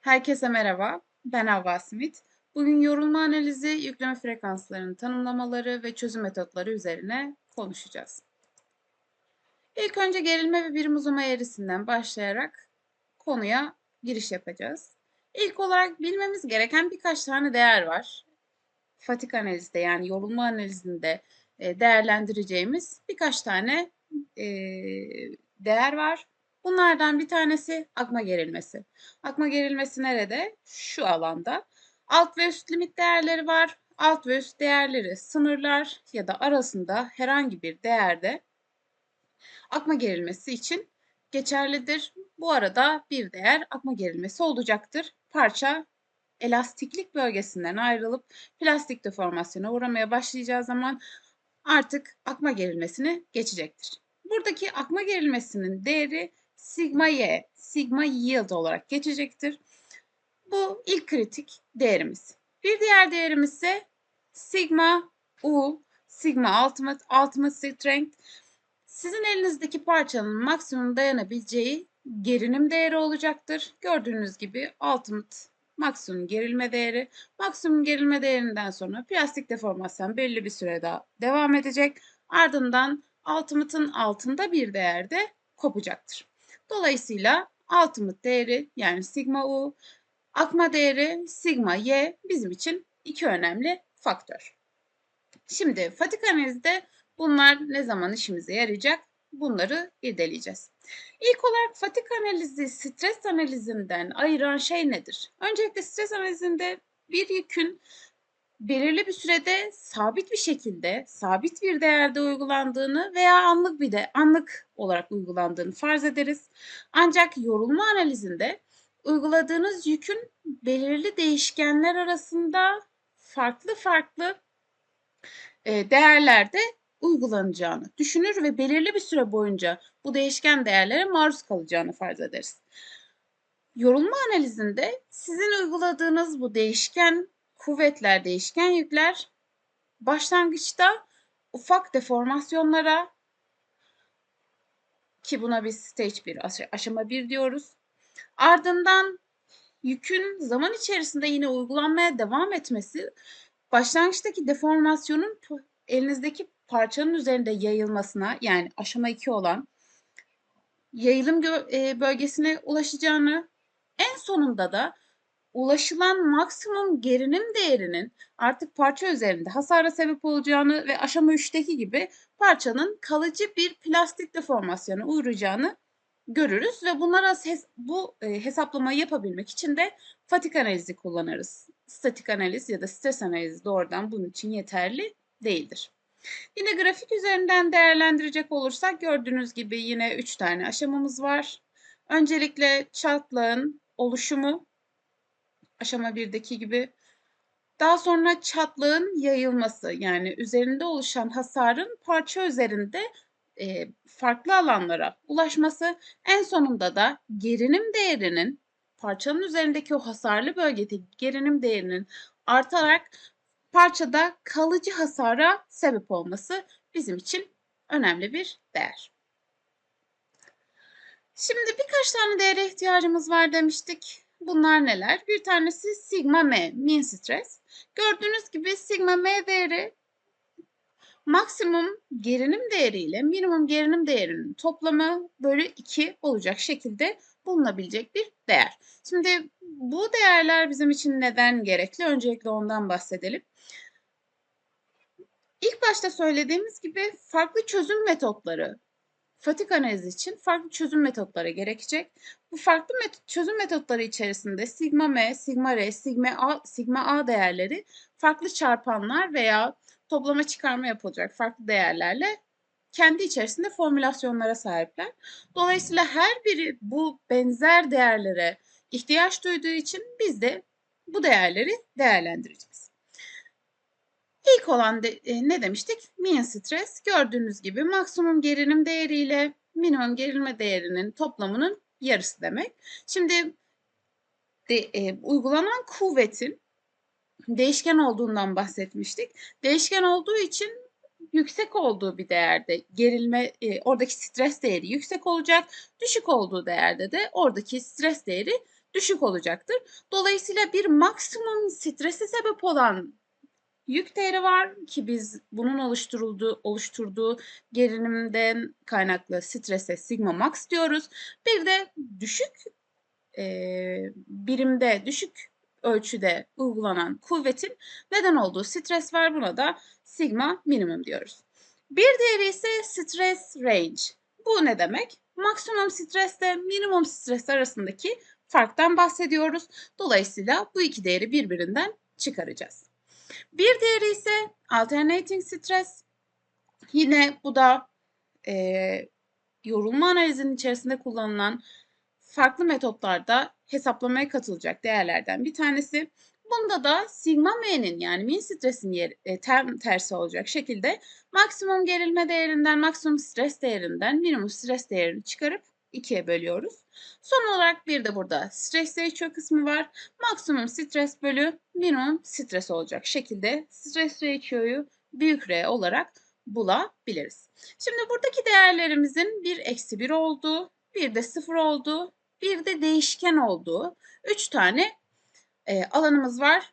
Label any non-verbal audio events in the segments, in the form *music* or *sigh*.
Herkese merhaba, ben Havva Smith. Bugün yorulma analizi, yükleme frekanslarının tanımlamaları ve çözüm metotları üzerine konuşacağız. İlk önce gerilme ve birim uzama eğrisinden başlayarak konuya giriş yapacağız. İlk olarak bilmemiz gereken birkaç tane değer var. Fatik analizde yani yorulma analizinde e, değerlendireceğimiz birkaç tane e, değer var. Bunlardan bir tanesi akma gerilmesi. Akma gerilmesi nerede? Şu alanda. Alt ve üst limit değerleri var. Alt ve üst değerleri sınırlar ya da arasında herhangi bir değerde akma gerilmesi için geçerlidir. Bu arada bir değer akma gerilmesi olacaktır. Parça elastiklik bölgesinden ayrılıp plastik deformasyona uğramaya başlayacağı zaman artık akma gerilmesini geçecektir. Buradaki akma gerilmesinin değeri sigma y, sigma yield olarak geçecektir. Bu ilk kritik değerimiz. Bir diğer değerimiz ise sigma u, sigma ultimate, ultimate strength. Sizin elinizdeki parçanın maksimum dayanabileceği gerilim değeri olacaktır. Gördüğünüz gibi ultimate maksimum gerilme değeri. Maksimum gerilme değerinden sonra plastik deformasyon belli bir süre daha devam edecek. Ardından ultimate'ın altında bir değerde kopacaktır. Dolayısıyla ultimate değeri yani sigma u, akma değeri sigma y bizim için iki önemli faktör. Şimdi fatik analizde bunlar ne zaman işimize yarayacak? Bunları irdeleyeceğiz. İlk olarak fatik analizi stres analizinden ayıran şey nedir? Öncelikle stres analizinde bir yükün belirli bir sürede sabit bir şekilde, sabit bir değerde uygulandığını veya anlık bir de anlık olarak uygulandığını farz ederiz. Ancak yorulma analizinde uyguladığınız yükün belirli değişkenler arasında farklı farklı e, değerlerde uygulanacağını düşünür ve belirli bir süre boyunca bu değişken değerlere maruz kalacağını farz ederiz. Yorulma analizinde sizin uyguladığınız bu değişken kuvvetler, değişken yükler başlangıçta ufak deformasyonlara ki buna biz stage 1, aşama 1 diyoruz. Ardından yükün zaman içerisinde yine uygulanmaya devam etmesi başlangıçtaki deformasyonun elinizdeki parçanın üzerinde yayılmasına yani aşama 2 olan yayılım e, bölgesine ulaşacağını en sonunda da ulaşılan maksimum gerilim değerinin artık parça üzerinde hasara sebep olacağını ve aşama 3'teki gibi parçanın kalıcı bir plastik deformasyona uğrayacağını görürüz ve bunlara bu e, hesaplamayı yapabilmek için de fatik analizi kullanırız. Statik analiz ya da stres analizi doğrudan bunun için yeterli değildir. Yine grafik üzerinden değerlendirecek olursak gördüğünüz gibi yine 3 tane aşamamız var. Öncelikle çatlağın oluşumu aşama 1'deki gibi. Daha sonra çatlığın yayılması yani üzerinde oluşan hasarın parça üzerinde e, farklı alanlara ulaşması. En sonunda da gerilim değerinin parçanın üzerindeki o hasarlı bölgedeki gerilim değerinin artarak parçada kalıcı hasara sebep olması bizim için önemli bir değer. Şimdi birkaç tane değere ihtiyacımız var demiştik. Bunlar neler? Bir tanesi sigma m, mean stress. Gördüğünüz gibi sigma m değeri maksimum gerilim değeriyle minimum gerilim değerinin toplamı bölü 2 olacak şekilde bulunabilecek bir değer. Şimdi bu değerler bizim için neden gerekli? Öncelikle ondan bahsedelim. İlk başta söylediğimiz gibi farklı çözüm metotları fatik analizi için farklı çözüm metotları gerekecek. Bu farklı met çözüm metotları içerisinde sigma m, sigma r, sigma a, sigma a değerleri farklı çarpanlar veya toplama çıkarma yapılacak farklı değerlerle kendi içerisinde formülasyonlara sahipler. Dolayısıyla her biri bu benzer değerlere ihtiyaç duyduğu için biz de bu değerleri değerlendireceğiz. İlk olan de, e, ne demiştik? Mean stres gördüğünüz gibi maksimum gerilim değeriyle minimum gerilme değerinin toplamının yarısı demek. Şimdi de, e, uygulanan kuvvetin değişken olduğundan bahsetmiştik. Değişken olduğu için yüksek olduğu bir değerde gerilme e, oradaki stres değeri yüksek olacak. Düşük olduğu değerde de oradaki stres değeri düşük olacaktır. Dolayısıyla bir maksimum strese sebep olan yük değeri var ki biz bunun oluşturulduğu oluşturduğu gerilimden kaynaklı strese sigma max diyoruz. Bir de düşük e, birimde düşük ölçüde uygulanan kuvvetin neden olduğu stres var. Buna da sigma minimum diyoruz. Bir diğeri ise stress range. Bu ne demek? Maksimum stresle minimum stres arasındaki farktan bahsediyoruz. Dolayısıyla bu iki değeri birbirinden çıkaracağız. Bir diğeri ise alternating stress. Yine bu da e, yorulma analizinin içerisinde kullanılan farklı metotlarda hesaplamaya katılacak değerlerden bir tanesi. Bunda da sigma m'nin yani min stresin yer, e, tem, tersi olacak şekilde maksimum gerilme değerinden maksimum stres değerinden minimum stres değerini çıkarıp ikiye bölüyoruz. Son olarak bir de burada stres ratio kısmı var. Maksimum stres bölü minimum stres olacak şekilde stres ratio'yu büyük R olarak bulabiliriz. Şimdi buradaki değerlerimizin bir eksi bir olduğu, bir de sıfır olduğu, bir de değişken olduğu üç tane e, alanımız var.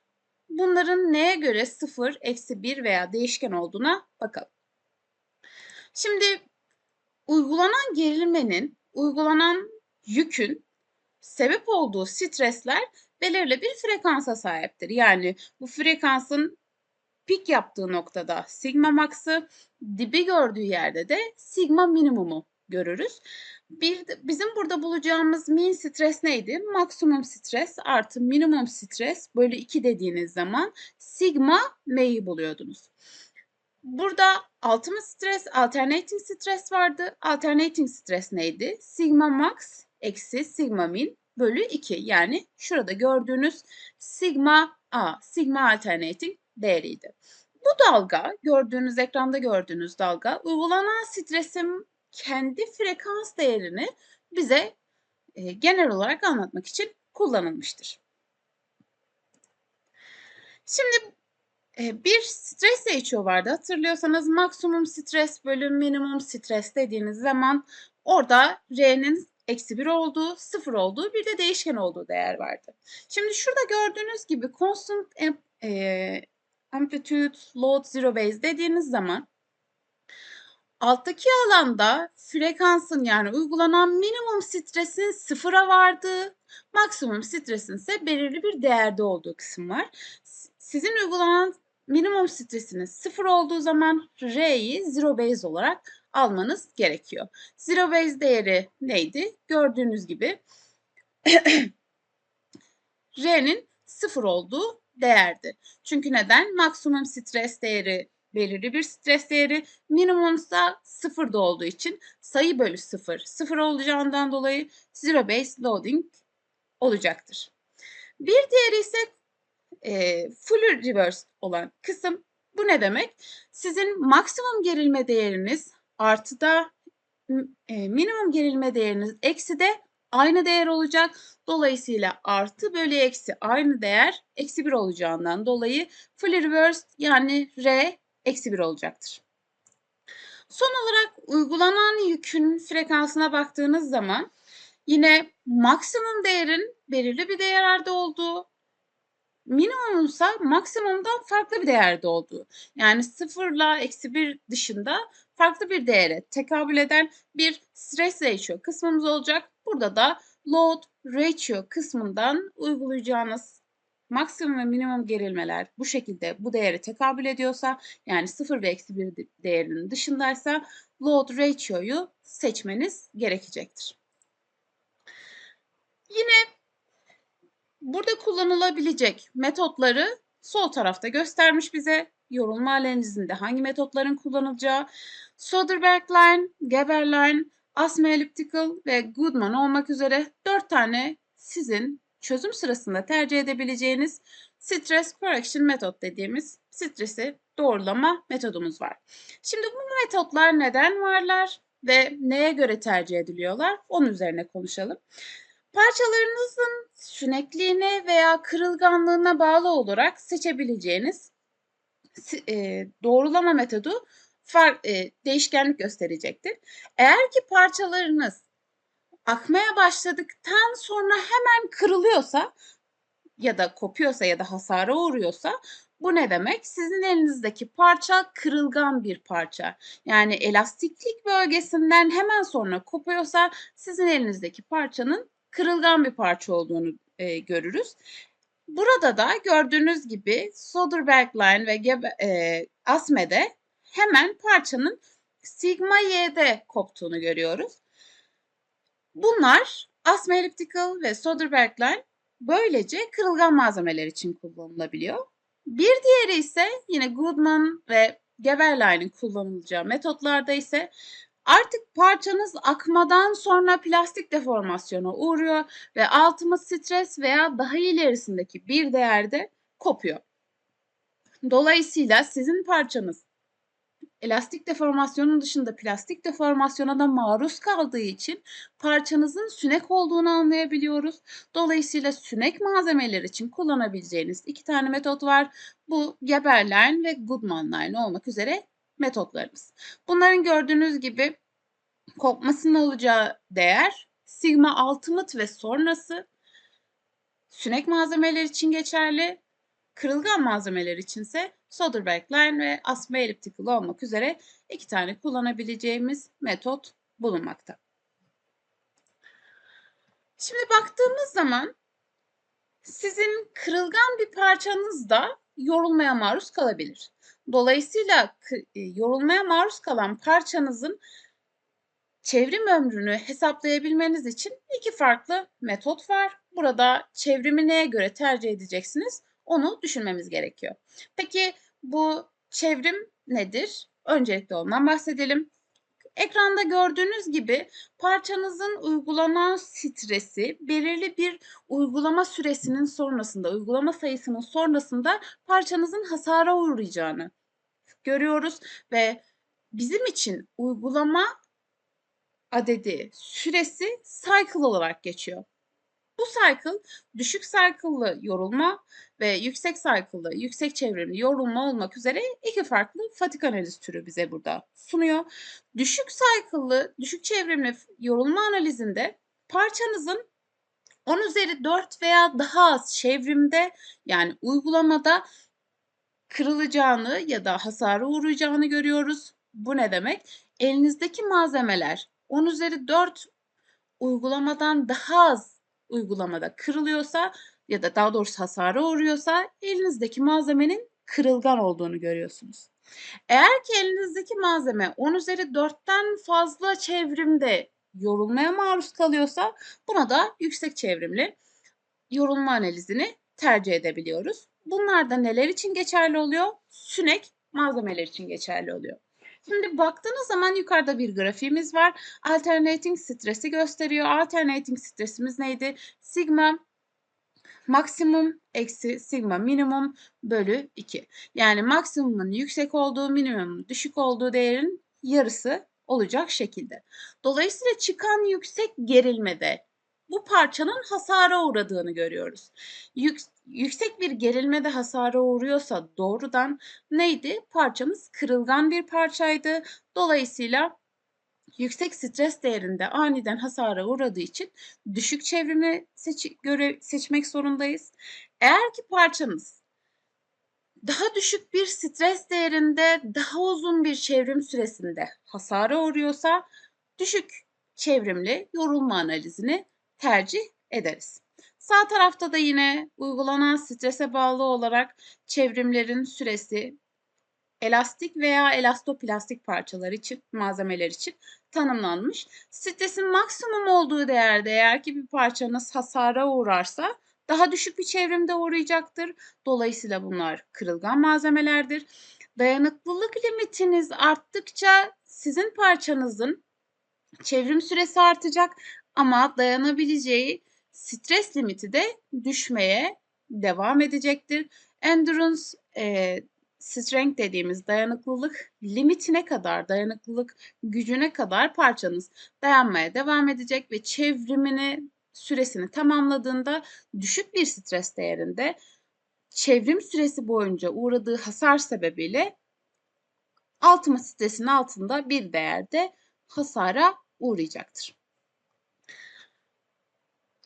Bunların neye göre 0, eksi 1 veya değişken olduğuna bakalım. Şimdi uygulanan gerilmenin, uygulanan yükün sebep olduğu stresler belirli bir frekansa sahiptir. Yani bu frekansın pik yaptığı noktada sigma max'ı, dibi gördüğü yerde de sigma minimumu görürüz. Bir, bizim burada bulacağımız min stres neydi? Maksimum stres artı minimum stres bölü 2 dediğiniz zaman sigma m'yi buluyordunuz. Burada ultimate stres, alternating stres vardı. Alternating stres neydi? Sigma max eksi sigma min bölü 2. Yani şurada gördüğünüz sigma a, sigma alternating değeriydi. Bu dalga, gördüğünüz ekranda gördüğünüz dalga uygulanan stresin kendi frekans değerini bize e, genel olarak anlatmak için kullanılmıştır. Şimdi bir stres ratio vardı. Hatırlıyorsanız maksimum stres bölü minimum stres dediğiniz zaman orada R'nin eksi 1 olduğu, 0 olduğu bir de değişken olduğu değer vardı. Şimdi şurada gördüğünüz gibi constant e, amplitude load zero base dediğiniz zaman Alttaki alanda frekansın yani uygulanan minimum stresin sıfıra vardığı, maksimum stresin ise belirli bir değerde olduğu kısım var. Sizin uygulanan minimum stresiniz sıfır olduğu zaman R'yi zero base olarak almanız gerekiyor. Zero base değeri neydi? Gördüğünüz gibi *clears throat* R'nin sıfır olduğu değerdi. Çünkü neden? Maksimum stres değeri belirli bir stres değeri. Minimumsa sıfırda olduğu için sayı bölü sıfır sıfır olacağından dolayı zero base loading olacaktır. Bir diğeri ise e, full reverse olan kısım. Bu ne demek? Sizin maksimum gerilme değeriniz artıda e, minimum gerilme değeriniz eksi de aynı değer olacak. Dolayısıyla artı bölü eksi aynı değer eksi bir olacağından dolayı full reverse yani R eksi 1 olacaktır. Son olarak uygulanan yükün frekansına baktığınız zaman yine maksimum değerin belirli bir değerde olduğu, minimumsa maksimumdan farklı bir değerde olduğu. Yani 0 ile eksi 1 dışında farklı bir değere tekabül eden bir stress ratio kısmımız olacak. Burada da load ratio kısmından uygulayacağınız maksimum ve minimum gerilmeler bu şekilde bu değere tekabül ediyorsa yani 0 ve eksi 1 değerinin dışındaysa load ratio'yu seçmeniz gerekecektir. Yine burada kullanılabilecek metotları sol tarafta göstermiş bize. Yorulma analizinde hangi metotların kullanılacağı. Soderberg line, Geber line, Asma elliptical ve Goodman olmak üzere 4 tane sizin çözüm sırasında tercih edebileceğiniz stress correction metot dediğimiz stresi doğrulama metodumuz var. Şimdi bu metotlar neden varlar ve neye göre tercih ediliyorlar? Onun üzerine konuşalım. Parçalarınızın şünekliğine veya kırılganlığına bağlı olarak seçebileceğiniz e, doğrulama metodu far, e, değişkenlik gösterecektir. Eğer ki parçalarınız akmaya başladıktan sonra hemen kırılıyorsa ya da kopuyorsa ya da hasara uğruyorsa bu ne demek? Sizin elinizdeki parça kırılgan bir parça. Yani elastiklik bölgesinden hemen sonra kopuyorsa sizin elinizdeki parçanın kırılgan bir parça olduğunu e, görürüz. Burada da gördüğünüz gibi Soderberg line ve e, Asme'de hemen parçanın sigma y'de koptuğunu görüyoruz. Bunlar Asme Elliptical ve Soderberg line böylece kırılgan malzemeler için kullanılabiliyor. Bir diğeri ise yine Goodman ve Geberline'in kullanılacağı metotlarda ise artık parçanız akmadan sonra plastik deformasyona uğruyor ve altıma stres veya daha ilerisindeki bir değerde kopuyor. Dolayısıyla sizin parçanız elastik deformasyonun dışında plastik deformasyona da maruz kaldığı için parçanızın sünek olduğunu anlayabiliyoruz. Dolayısıyla sünek malzemeler için kullanabileceğiniz iki tane metot var. Bu Geberline ve Goodman line olmak üzere metotlarımız. Bunların gördüğünüz gibi kopmasının olacağı değer sigma ultimate ve sonrası sünek malzemeler için geçerli. Kırılgan malzemeler içinse Soderberg line ve Asma elliptical olmak üzere iki tane kullanabileceğimiz metot bulunmakta. Şimdi baktığımız zaman sizin kırılgan bir parçanız da yorulmaya maruz kalabilir. Dolayısıyla yorulmaya maruz kalan parçanızın çevrim ömrünü hesaplayabilmeniz için iki farklı metot var. Burada çevrimi neye göre tercih edeceksiniz? Onu düşünmemiz gerekiyor. Peki bu çevrim nedir? Öncelikle ondan bahsedelim. Ekranda gördüğünüz gibi parçanızın uygulanan stresi belirli bir uygulama süresinin sonrasında, uygulama sayısının sonrasında parçanızın hasara uğrayacağını görüyoruz ve bizim için uygulama adedi süresi cycle olarak geçiyor. Bu cycle düşük cycle'lı yorulma ve yüksek cycle'lı, yüksek çevrimli yorulma olmak üzere iki farklı fatik analiz türü bize burada sunuyor. Düşük cycle'lı, düşük çevrimli yorulma analizinde parçanızın 10 üzeri 4 veya daha az çevrimde yani uygulamada kırılacağını ya da hasara uğrayacağını görüyoruz. Bu ne demek? Elinizdeki malzemeler 10 üzeri 4 uygulamadan daha az uygulamada kırılıyorsa ya da daha doğrusu hasara uğruyorsa elinizdeki malzemenin kırılgan olduğunu görüyorsunuz. Eğer ki elinizdeki malzeme 10 üzeri 4'ten fazla çevrimde yorulmaya maruz kalıyorsa buna da yüksek çevrimli yorulma analizini tercih edebiliyoruz. Bunlar da neler için geçerli oluyor? Sünek malzemeler için geçerli oluyor. Şimdi baktığınız zaman yukarıda bir grafiğimiz var. Alternating stresi gösteriyor. Alternating stresimiz neydi? Sigma maksimum eksi sigma minimum bölü 2. Yani maksimumun yüksek olduğu, minimumun düşük olduğu değerin yarısı olacak şekilde. Dolayısıyla çıkan yüksek gerilmede bu parçanın hasara uğradığını görüyoruz. Yük, yüksek bir gerilmede hasara uğruyorsa doğrudan neydi? Parçamız kırılgan bir parçaydı. Dolayısıyla yüksek stres değerinde aniden hasara uğradığı için düşük çevrimi seç göre seçmek zorundayız. Eğer ki parçamız daha düşük bir stres değerinde daha uzun bir çevrim süresinde hasara uğruyorsa düşük çevrimli yorulma analizini tercih ederiz. Sağ tarafta da yine uygulanan strese bağlı olarak çevrimlerin süresi elastik veya elastoplastik parçalar için, malzemeler için tanımlanmış. Stresin maksimum olduğu değerde eğer ki bir parçanız hasara uğrarsa daha düşük bir çevrimde uğrayacaktır. Dolayısıyla bunlar kırılgan malzemelerdir. Dayanıklılık limitiniz arttıkça sizin parçanızın çevrim süresi artacak ama dayanabileceği stres limiti de düşmeye devam edecektir. Endurance e, strength dediğimiz dayanıklılık limitine kadar, dayanıklılık gücüne kadar parçanız dayanmaya devam edecek ve çevrimini süresini tamamladığında düşük bir stres değerinde çevrim süresi boyunca uğradığı hasar sebebiyle altıma stresin altında bir değerde hasara uğrayacaktır.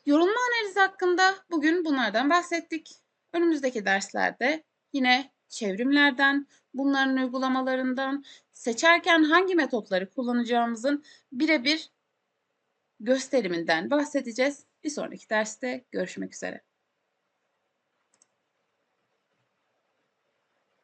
Yorulma analizi hakkında bugün bunlardan bahsettik. Önümüzdeki derslerde yine çevrimlerden, bunların uygulamalarından, seçerken hangi metotları kullanacağımızın birebir gösteriminden bahsedeceğiz. Bir sonraki derste görüşmek üzere.